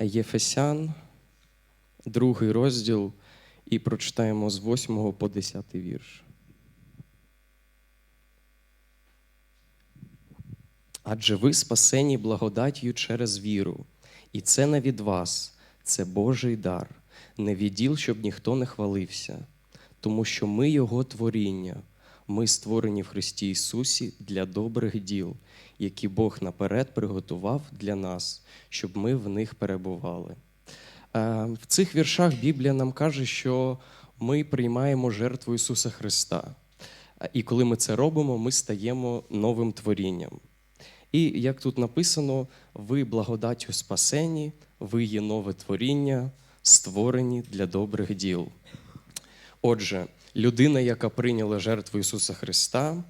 Єфесян, другий розділ, і прочитаємо з 8 по 10 вірш. Адже ви спасені благодаттю через віру, і це не від вас, це Божий дар, не відділ, щоб ніхто не хвалився, тому що ми Його творіння, ми створені в Христі Ісусі для добрих діл, які Бог наперед приготував для нас, щоб ми в них перебували. Е, В цих віршах Біблія нам каже, що ми приймаємо жертву Ісуса Христа. І коли ми це робимо, ми стаємо новим творінням. І як тут написано, ви благодаттю спасені, ви є нове творіння, створені для добрих діл. Отже, людина, яка прийняла жертву Ісуса Христа,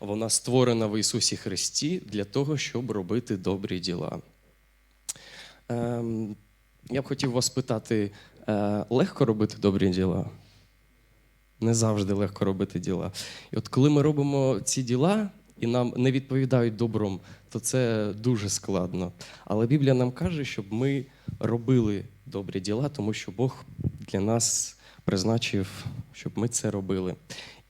вона створена в Ісусі Христі для того, щоб робити добрі діла. Ем, я б хотів вас питати: е, легко робити добрі діла? Не завжди легко робити діла. І от коли ми робимо ці діла і нам не відповідають добром, то це дуже складно. Але Біблія нам каже, щоб ми робили добрі діла, тому що Бог для нас призначив, щоб ми це робили.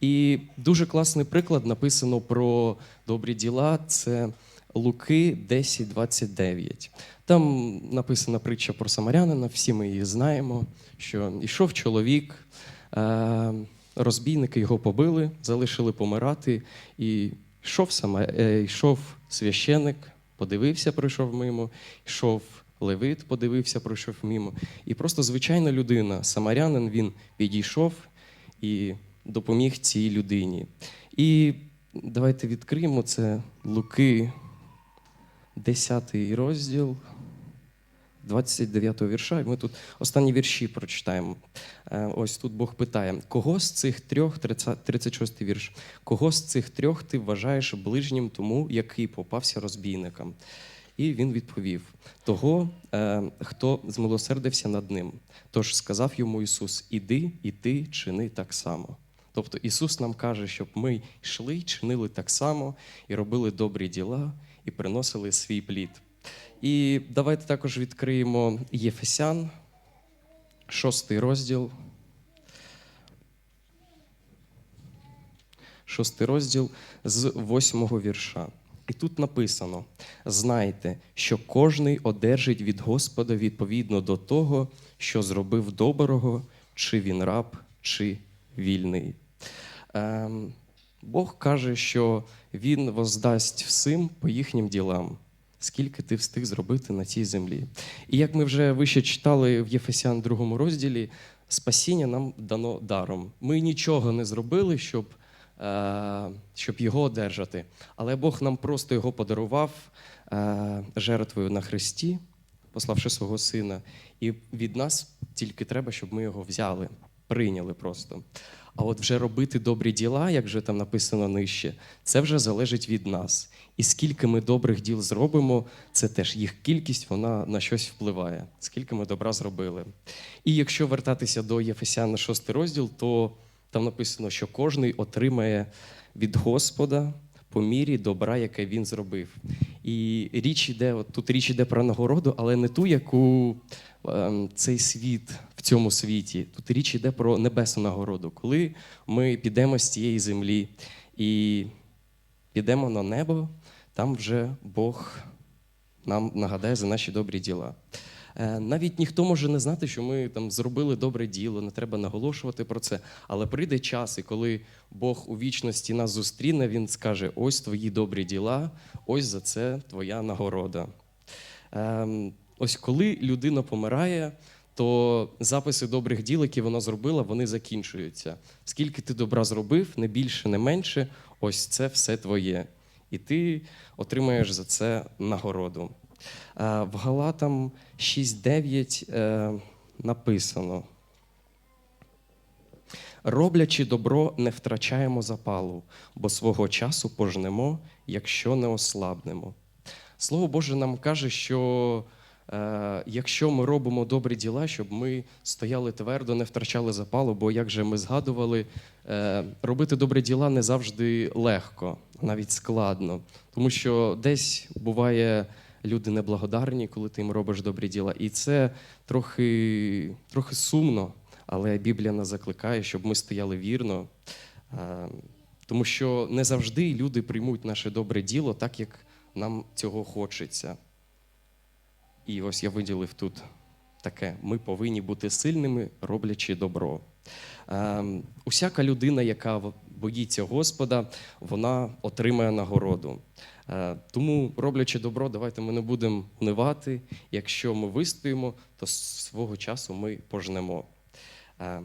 І дуже класний приклад написано про добрі діла. Це Луки 10.29. Там написана притча про самарянина, всі ми її знаємо, що йшов чоловік, е, розбійники його побили, залишили помирати, і йшов, сама, е, йшов священик, подивився, пройшов мимо, йшов левит, подивився, пройшов мимо. І просто звичайна людина, самарянин, він підійшов і допоміг цій людині. І давайте відкриємо це Луки, 10 розділ. 29 вірша, ми тут останні вірші прочитаємо. Е, Ось тут Бог питає: кого з цих трьох, 30 36 вірш, кого з цих трьох ти вважаєш ближнім тому, який попався розбійникам? І він відповів: того, е, хто змилосердився над ним. Тож сказав йому Ісус: Іди, і ти чини так само. Тобто Ісус нам каже, щоб ми йшли, чинили так само і робили добрі діла, і приносили свій плід. І давайте також відкриємо Єфесян, шостий розділ. Шостий розділ з восьмого вірша. І тут написано: знайте, що кожний одержить від Господа відповідно до того, що зробив доброго, чи він раб, чи вільний. Ем, Бог каже, що Він воздасть всім по їхнім ділам скільки ти встиг зробити на цій землі. І як ми вже вище читали в Єфесян другому розділі, спасіння нам дано даром. Ми нічого не зробили, щоб, щоб його одержати. Але Бог нам просто його подарував е, жертвою на Христі, пославши свого Сина. І від нас тільки треба, щоб ми його взяли, прийняли просто. А от вже робити добрі діла, як вже там написано нижче, це вже залежить від нас. І скільки ми добрих діл зробимо, це теж їх кількість вона на щось впливає, скільки ми добра зробили. І якщо вертатися до Єфесяна 6 розділ, то там написано, що кожний отримає від Господа по мірі добра, яке він зробив. І річ іде, от тут річ іде про нагороду, але не ту, яку ем, цей світ в цьому світі. Тут річ іде про небесну нагороду, коли ми підемо з цієї землі і підемо на небо, там вже Бог нам нагадає за наші добрі діла. Е, Навіть ніхто може не знати, що ми там зробили добре діло, не треба наголошувати про це. Але прийде час, і коли Бог у вічності нас зустріне, Він скаже: ось твої добрі діла, ось за це твоя нагорода. Ем, Ось коли людина помирає, то записи добрих діл, які вона зробила, вони закінчуються. Скільки ти добра зробив, не більше, не менше, ось це все твоє. І ти отримаєш за це нагороду. Е, В Галатам 6.9 е, написано. Роблячи добро, не втрачаємо запалу, бо свого часу пожнемо, якщо не ослабнемо. Слово Боже нам каже, що е, якщо ми робимо добрі діла, щоб ми стояли твердо, не втрачали запалу, бо як же ми згадували, робити добрі діла не завжди легко, навіть складно. Тому що десь буває люди неблагодарні, коли ти їм робиш добрі діла. І це трохи, трохи сумно, але Біблія нас закликає, щоб ми стояли вірно. Е, Тому що не завжди люди приймуть наше добре діло так, як нам цього хочеться. І ось я виділив тут таке: ми повинні бути сильними, роблячи добро. Е, усяка людина, яка боїться Господа, вона отримає нагороду. Е, тому, роблячи добро, давайте ми не будемо унивати. Якщо ми вистоїмо, то свого часу ми пожнемо. Е,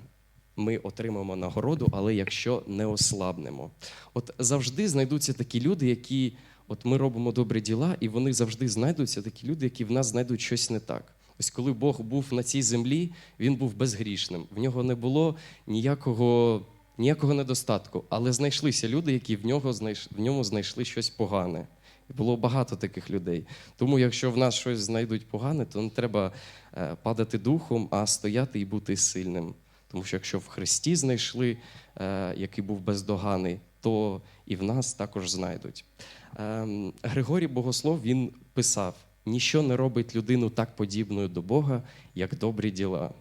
ми отримаємо нагороду, але якщо не ослабнемо. От завжди знайдуться такі люди, які от ми робимо добрі діла, і вони завжди знайдуться такі люди, які в нас знайдуть щось не так. Ось коли Бог був на цій землі, він був безгрішним. В нього не було ніякого, ніякого недостатку, але знайшлися люди, які в, нього знайш... в ньому знайшли щось погане. І було багато таких людей. Тому, якщо в нас щось знайдуть погане, то не треба е, падати духом, а стояти і бути сильним. Тому що якщо в Христі знайшли, е, який був бездоганий, то і в нас також знайдуть. Ем, Григорій Богослов він писав: ніщо не робить людину так подібною до Бога, як добрі діла.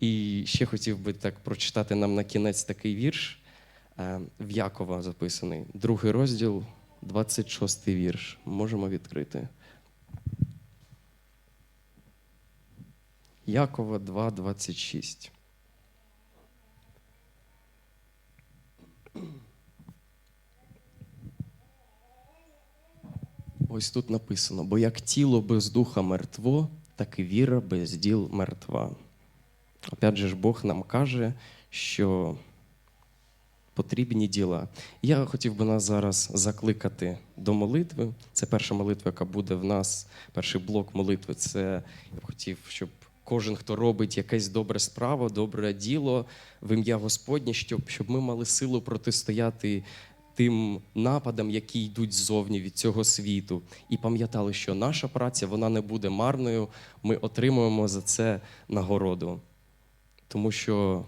І ще хотів би так прочитати нам на кінець такий вірш е, в Якова записаний, другий розділ, 26 вірш. Можемо відкрити. Якова 2, 26. Ось тут написано: бо як тіло без духа мертво, так і віра без діл мертва. Опять же ж, Бог нам каже, що потрібні діла. Я хотів би нас зараз закликати до молитви. Це перша молитва, яка буде в нас, перший блок молитви. Це я б хотів, щоб кожен, хто робить якесь добре справа, добре діло в ім'я Господнє, щоб, щоб ми мали силу протистояти тим нападам, які йдуть ззовні від цього світу, і пам'ятали, що наша праця вона не буде марною. Ми отримуємо за це нагороду. Тому що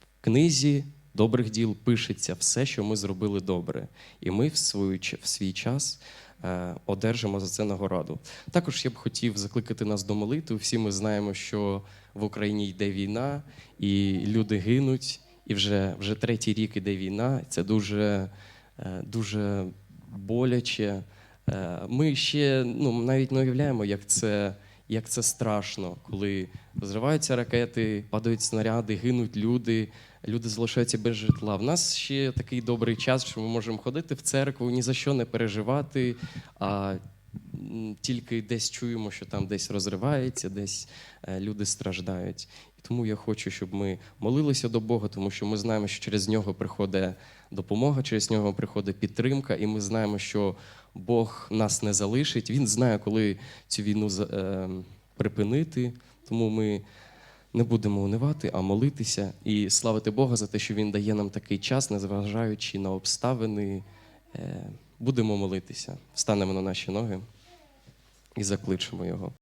в книзі добрих діл пишеться все, що ми зробили добре, і ми в, свою, в свій час е, одержимо за це нагороду. Також я б хотів закликати нас до молитви. Всі ми знаємо, що в Україні йде війна, і люди гинуть, і вже, вже третій рік іде війна. Це дуже, е, дуже боляче. Е, Ми ще ну, навіть не уявляємо, як це, як це страшно, коли розриваються ракети, падають снаряди, гинуть люди, люди залишаються без житла. В нас ще такий добрий час, що ми можемо ходити в церкву, ні за що не переживати, а тільки десь чуємо, що там десь розривається, десь е, люди страждають. І тому я хочу, щоб ми молилися до Бога, тому що ми знаємо, що через нього приходить допомога, через нього приходить підтримка, і ми знаємо, що Бог нас не залишить. Він знає, коли цю війну е, припинити. Тому ми не будемо унивати, а молитися і славити Бога за те, що Він дає нам такий час, незважаючи на обставини. Е, Будемо молитися, встанемо на наші ноги і закличемо Його.